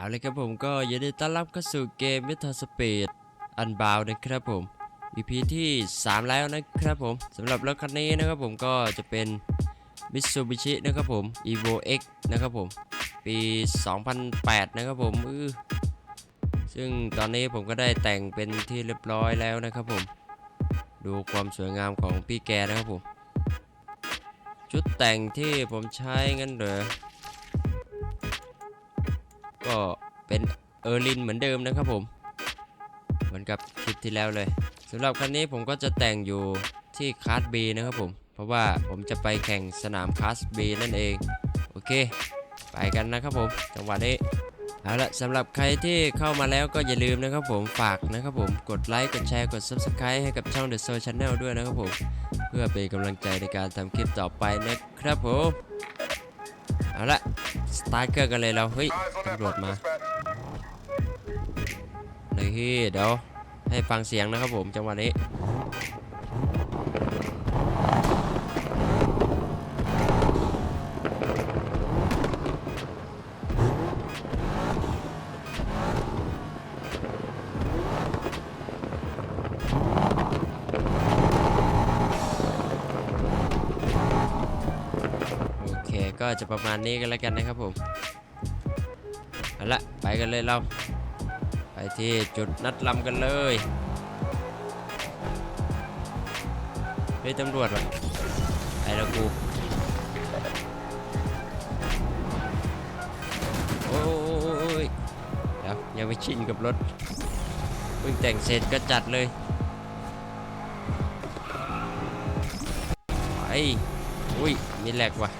เอาเลยครับผมก็ยินดีต้อนรับเข้าสู่เกม m e t a Speed Unbound นะครับผม EP ที่ 3 แล้วนะครับผมสำหรับรถคันนี้นะครับผมก็จะเป็น Mitsubishi นะครับผม Evo X นะครับผม ปี 2008 นะครับผมอือซึ่งตอนนี้ผมก็ได้แต่งเป็นที่เรียบร้อยแล้วนะครับผม ดูความสวยงามของพี่แกนะครับผม ชุดแต่งที่ผมใช้งั้นเหรอ ก็เป็นเออร์ลินเหมือนเดิมนะครับผม เหมือนกับคลิปที่แล้วเลยสำหรับคันนี้ผมก็จะแต่งอยู่ที่คลาส B นะครับผม เพราะว่าผมจะไปแข่งสนามคลาส B นั่นเอง โอเค ไปกันนะครับผม จังหวะนี้เอาละสำหรับใครที่เข้ามาแล้วก็อย่าลืมนะครับผมฝากนะครับผมกดไลค์กดแชร์กด Subscribe ให้กับช่อง The Soul Channel ด้วยนะครับผม เพื่อเป็นกำลังใจในการทำคลิปต่อไปนะครับผม เอาละสตาร์ทเครื่องกันเลยเราเฮ้ยตำรวจมาเลยที่เดี๋ยวให้ฟังเสียงนะครับผมจังหวะนี้ จะประมาณนี้กันแล้วกันนะครับผมเอาละไปกันเลยเรา ไปที่จุดนัดลำกันเลยเฮ้ยตำรวจวะไอ้ละกูโอ้ยเดี๋ยวยังไม่ชินกับรถเพิ่งแต่งเสร็จก็จัดเลยไปอุ้ยมีแหลกว่ะ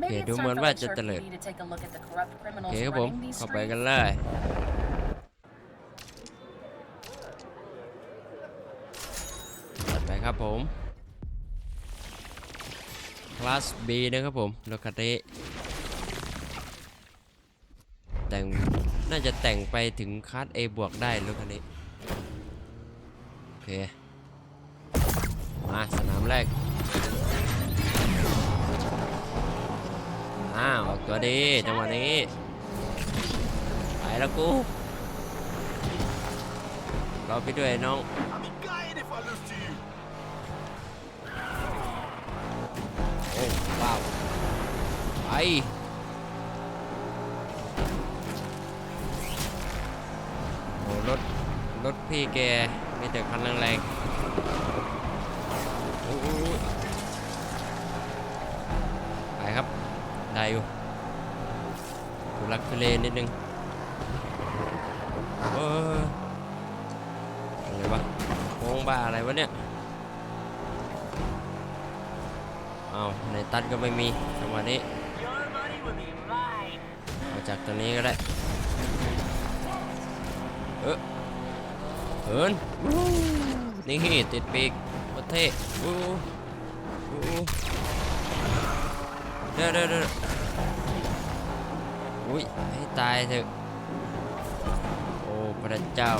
ทุกคน Maybe Okay, it's do time man for ba Lecture dyan talit? PD to take a look at the corrupt โอ criminals เคครับผม running these เข้าไป streets. กันเลยจัดไปครับผมคลาส B นะครับผมรถคันนี้แต่งน่าจะแต่งไปถึงคลาส A บวกได้รถคันนี้ โอเค มาสนามแรก อ้าวกตัวดีจังหวะนี้ ไปแล้วกูเรอพี่ด้วยน้องโอ้ว้าวไปโอ้รถรถพี่แกมีแต่คันแรงๆโอ้โหไปครับ ได้อยู่ทุลักทุเลนิดนึงเอออะไรวะโค้งบ้าอะไรวะเนี่ยเอาวในตัดก็ไม่มีจังหวะนี้ Your money will be mine. มาจากตัวนี้ก็ได้เออเหินวู้นี่ติดปีกโคตรเท่วู้วู้ เด้อเด้อเด้ออุ้ยให้ตายเถอะ โอ้พระเจ้า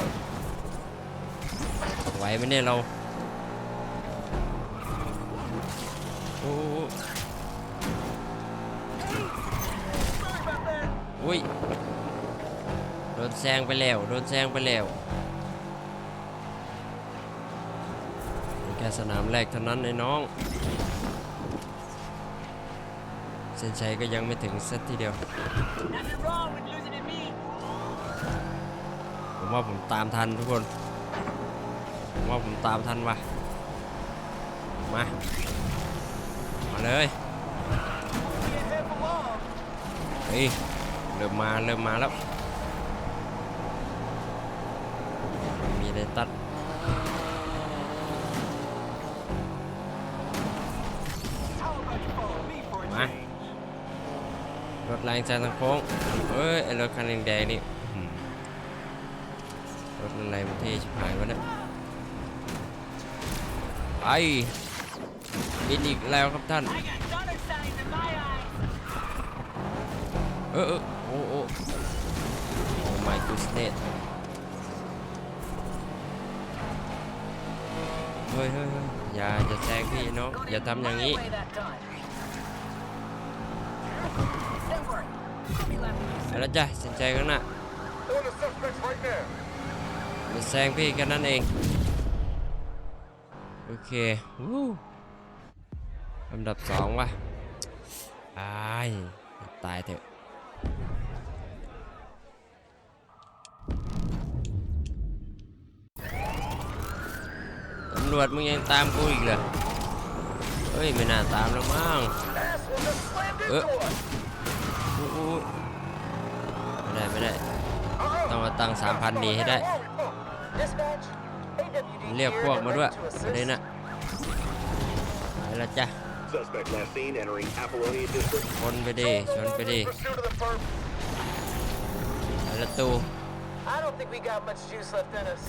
ไหวไหมเนี่ยเรา โอ้อุ้ย โดนแซงไปแล้ว โดนแซงไปแล้วแค่สนามแรกเท่านั้นไอ้น้อง เส้นชัยก็ยังไม่ถึงสักทีเดียว ผมว่าผมตามทันทุกคน ผมว่าผมตามทันว่ะ มา มาเลยเฮ้ยเริ่มมา เริ่มมาแล้ว มีอะไรตัด รถแรงใจทางโค้งเอ้ยไอรถคันแดงๆนี่รถอะไรมันเท่ชิบหายวะเนี่ยไปบินอีกแล้วครับท่านเออเออโอ้โอ้โอ้ my goodness เฮ้ยเฮ้ยเฮ้ยอย่าจะแซงพี่น้องอย่าทำอย่างนี้ แล้วจ้ะสนใจข้างหน้า On the suspects right now. จะแซงพี่แค่นั้นเอง โอเควู้ลำดับสองว่ะอายตายเถอะตำรวจมึงยังตามกูอีกเหรอเฮ้ย ไม่น่าตามแล้วมั้ง Asshole just slammed Uh. into us. อู้อู้ ไม่ได้ไม่ได้ Uh-uh. ต้องเอาตังสามพันดีให้ได้ Dispatch, AWD เรียกพวกมาด้วย to ประเด็น assist. น่ะไปและจ้ะ Suspect last seen entering Apollonia District. ชนไปดิชนไปดิ Pursuit of the perp. ไปละตู I don't think we got much juice left in us.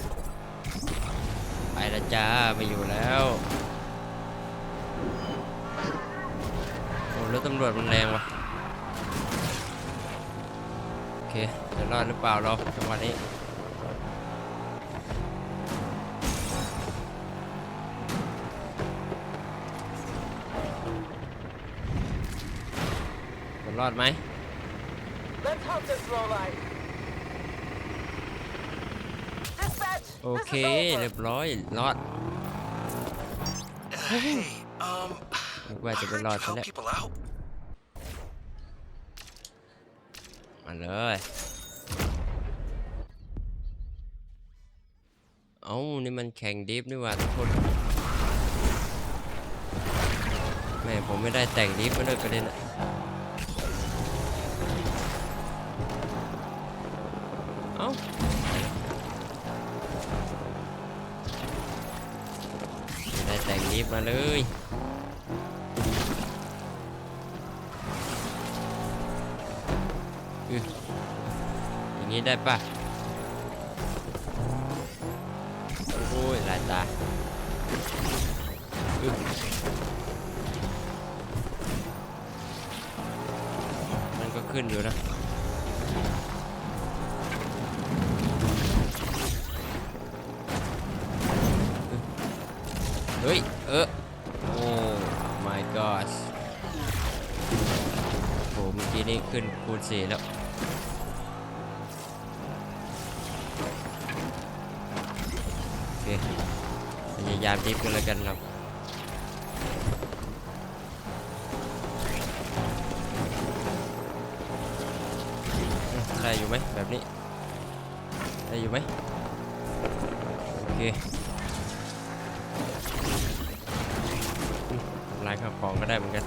ไปและจ้าไม่อยู่แล้วโอ้รถตำรวจมันแรงว่ะโอ เคจะรอดหรือเปล่าเราจังหวะนี้จะรอดไหม Let's hope this low light. Dispatch, โอ this เค is เรี over. ยบร้อยรอด Hey, um, นึกว่า I จะไป heard รอ you ดซะ help แล้ว people out. เลยเอ้านี่มันแข่งดิฟนี่หว่าทุกคนแม่ผมไม่ได้แต่งดิฟมาด้วยประเด็นอะเอ้าไม่ได้แต่งดิฟมาเลย นี้ได้ปะโอ้ยหลายตาอมันก็ขึ้นอยู่นะเฮ้ย เออโอ้ my god โหเมื่อกี้นี่ขึ้นคูณสี่แล้ว ยามดิฟกันแล้วกันเราอืมได้อยู่ไหมแบบนี้ ได้อยู่ไหมโอเคลายข้าวของก็ได้เหมือนกัน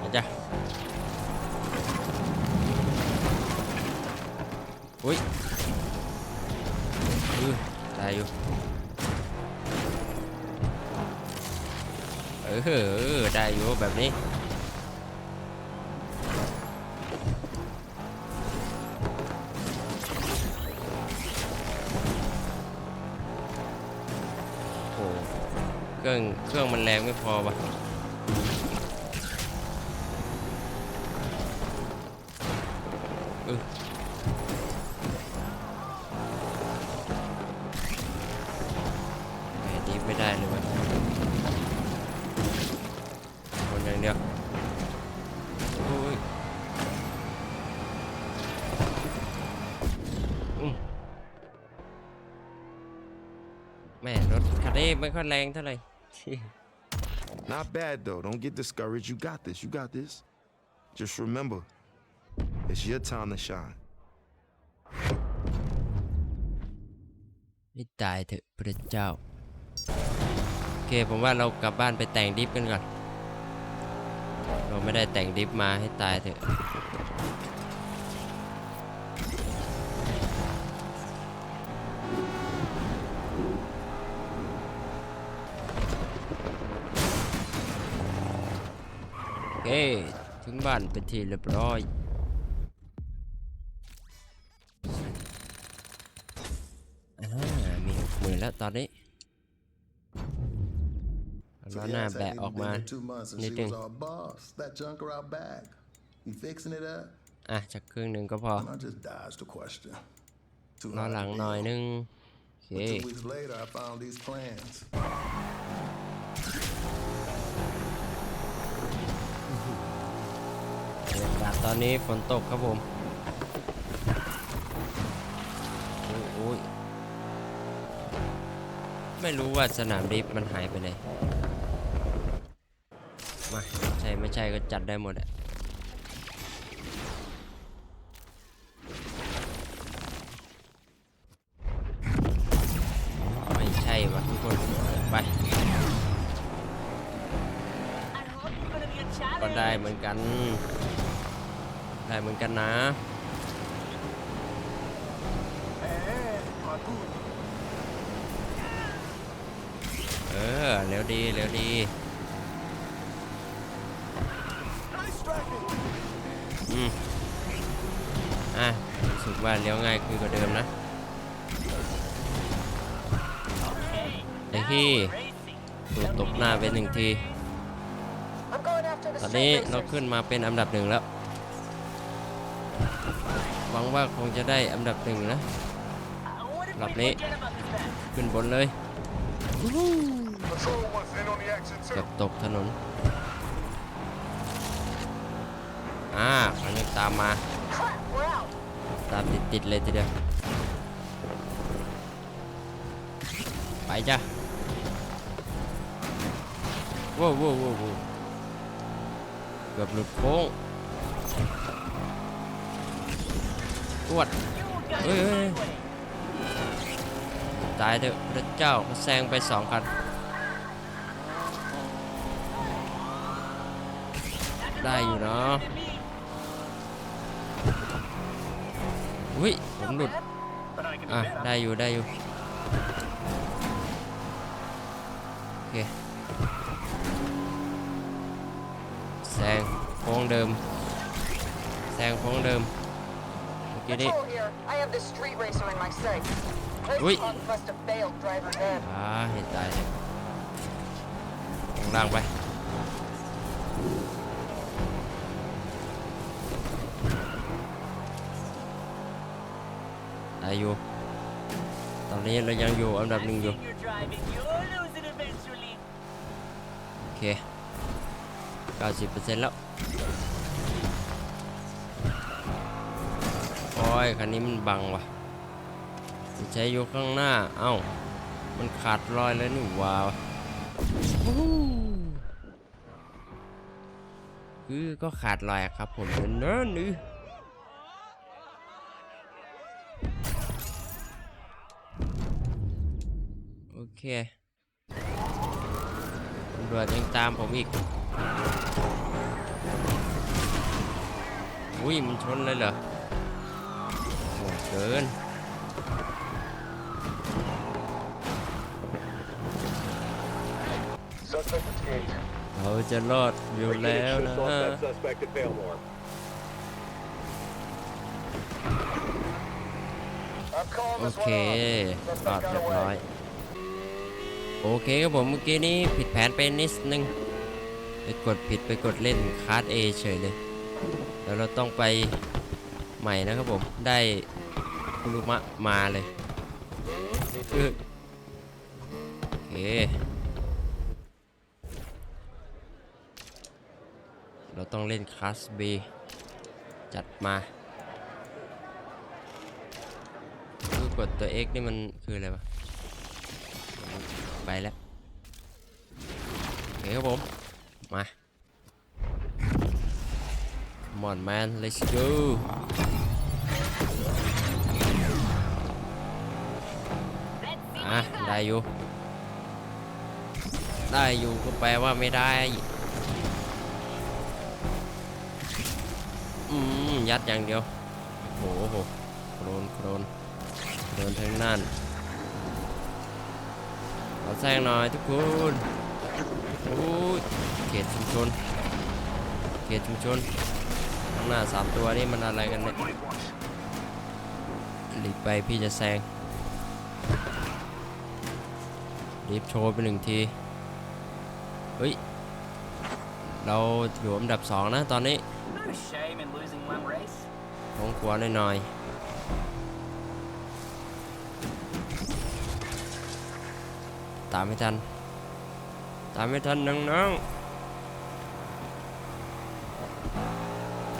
อาจ้ะอุ้ย อได้อยู่ เออได้อยู่แบบนี้โอ้เครื่องเครื่องมันแรงไม่พอปะอ แม่รถคันนี้ไม่ค่อยแรงเท่าไหร่ Not bad though. Don't get discouraged. You got this. You got this. Just remember, it's your time to shine. ให้ตายเถอะพระเจ้า โอเคผมว่าเรากลับบ้านไปแต่งดิฟกันก่อน เราไม่ได้แต่งดิฟมาให้ตายเถอะ เค ถึงบ้านไปทีเรียบร้อยอมีหกหมื่นแล้วตอนนี้เราหน้าแบะออกมานิดนึงอะจากครึ่งหนึ่งก็พอรอหลังหน่อยนึงโอเค But two weeks later, I found these plans. โตอนนี้ฝนตกครับผมโอ้โอ้ยไม่รู้ว่าสนามดริฟมันหายไปไหนมาใช่ไม่ใช่ก็จัดได้หมดอะ กันนะเออเร็วดีเร็วดีอืมอะรู้สึกว่าเลี้ยวง่ายขึ้นกว่าเดิมนะไอ้ที่ racing. ถูกตบหน้าไปหนึ่งที ตอนนี้เราขึ้นมาเป็นอันดับหนึ่งแล้ว ว่าคงจะได้อันดับหนึ่งนะ Uh, what if Lặp we đi. forget about this match? ขึ้นบนเลยกือบตกถนน อ่าคันนี้ตามมา ตามติดติดๆเลยทีเดียว ไปจ้ะว้าวว้าวว้าวเกือบหลุดโค้ง วด You got Ê, it ê, my ê. way. ตายเถอะพระเจ้าแซงไปสองคันได้อยู่เนาะอุ้ยผมหลุด อะ ได้อยู่ได้อยู่ โอเค แซงโค้งเดิม แซงโค้งเดิม เมื่อกี้นี้ Patrol here. I have this street racer in my sights. This Ui. punk must have bailed driver's ed. อ่าเห็นตายเลยลงล่างไโอเค90%แล้อยคันนี้มันบังวะใช้ยู่ข้างหน้า เอ้า มันขาดรอยแล้วนี่ว้าวคือก็ขาดรอยครับผมเนินนี่โอเคตำรวจยังตามผมอีก อุ้ยมันชนเลยเหรอ เกินเราจะรอดอยู่แล้วนะโอเครอดเรียบร้อย โอเคครับผมเมื่อกี้นี้ผิดแผนไปนิดนึง ไปกดผิดไปกดเล่นคาร์ด A เฉยเลย แล้วเราต้องไปใหม่นะครับผม ได้ คุรุมะมาเลยคือโอเคเราต้องเล่นคลาส B จัดมาคือกดตัว X นี่มันคืออะไรวะไปแล้วโอเคครับผม มา Come on man let's go อะได้อยู่ ได้อยู่ก็แปลว่าไม่ได้ อืม ยัดอย่างเดียว โอ้โหโครนโครนโครนทั้งนั้นขอแซงหน่อยทุกคนโอ้เขตชุมชนเขตชุมชนข้างหน้าสามตัวนี่มันอะไรกันเนี่ยรีบไปพี่จะแซง รีบโชว์ไปหนึ่งที เฮ้ย เราอยู่อันดับสองนะตอนนี้ Not a shame in losing one race. ของขวาหน่อยๆ ตามไม่ทัน ตามไม่ทันน้องๆ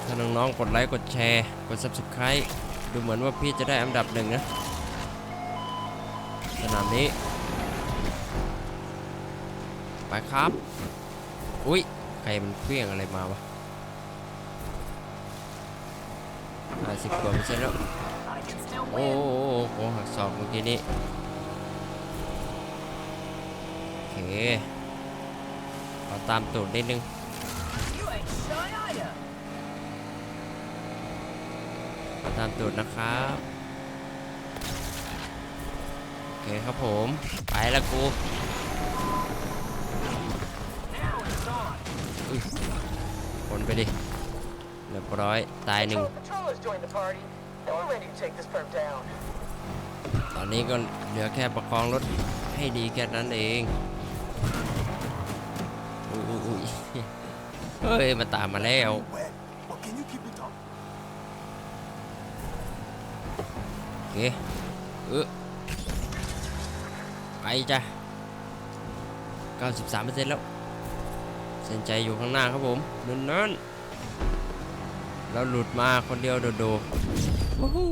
ถาน้องๆ กดไลค์ กดแชร์ กด subscribe ดูเหมือนว่าพี่จะได้อันดับหนึ่งนะ สนามนี้ ไปครับ อุ้ยใครมันเคลี้ยงอะไรมาวะห้าสิบกว่าเปอร์เซ็นต์แล้ว โอ้โหโอ้โหสอบเมื่อกี้นี้ โอเคขอตามตูดนิดนึงขอตามตูดนะครับ โอเคครับผม ไปละกู คนไปดิเรียบร้อยตายหนึ่งตอนนี้ก็เหลือแค่ประคองรถให้ดีแค่นั้นเองอุ้ยเฮ้ยมาตามมาแล้วโอเคเออไปจ้ะ93%แล้ว เส้นใจอยู่ข้างหน้าครับผมนั่นนั่นๆเราหลุดมาคนเดียวโดดๆวู้ฮู้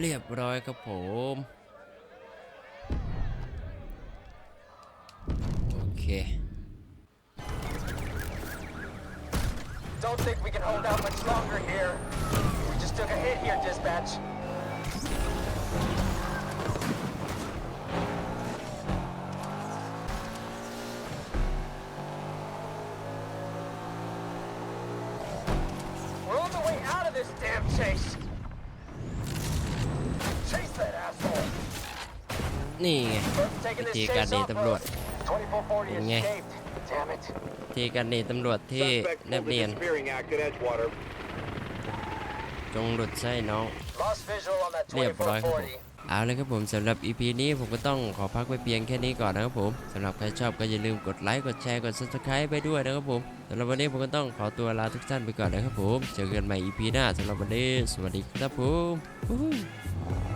เรียบร้อยครับผม โอเค Don't think we can hold out much longer here. We just took a hit here, dispatch. นี่ไง First taking this วิธีการ chase หนี off ตำรวจ road. 2440เป็นไง escaped. Damn it. วิธีการหนีตำรวจที่ Suspect แนบ pulled a เนียน disappearing act at Edgewater. จงหลุดใช่น้อง Lost visual on that เรียบร้อยครับผม 2440. เอาเลยครับผมสำหรับ EP นี้ผมก็ต้องขอพักไปเพียงแค่นี้ก่อนนะครับผมสำหรับใครชอบก็อย่าลืมกดไลค์กดแชร์กด subscribe ไปด้วยนะครับผมสำหรับวันนี้ผมก็ต้องขอตัวลาทุกท่านไปก่อนนะครับผมเจอกันใหม่ EP หน้าสำหรับวันนี้สวัสดีครับผม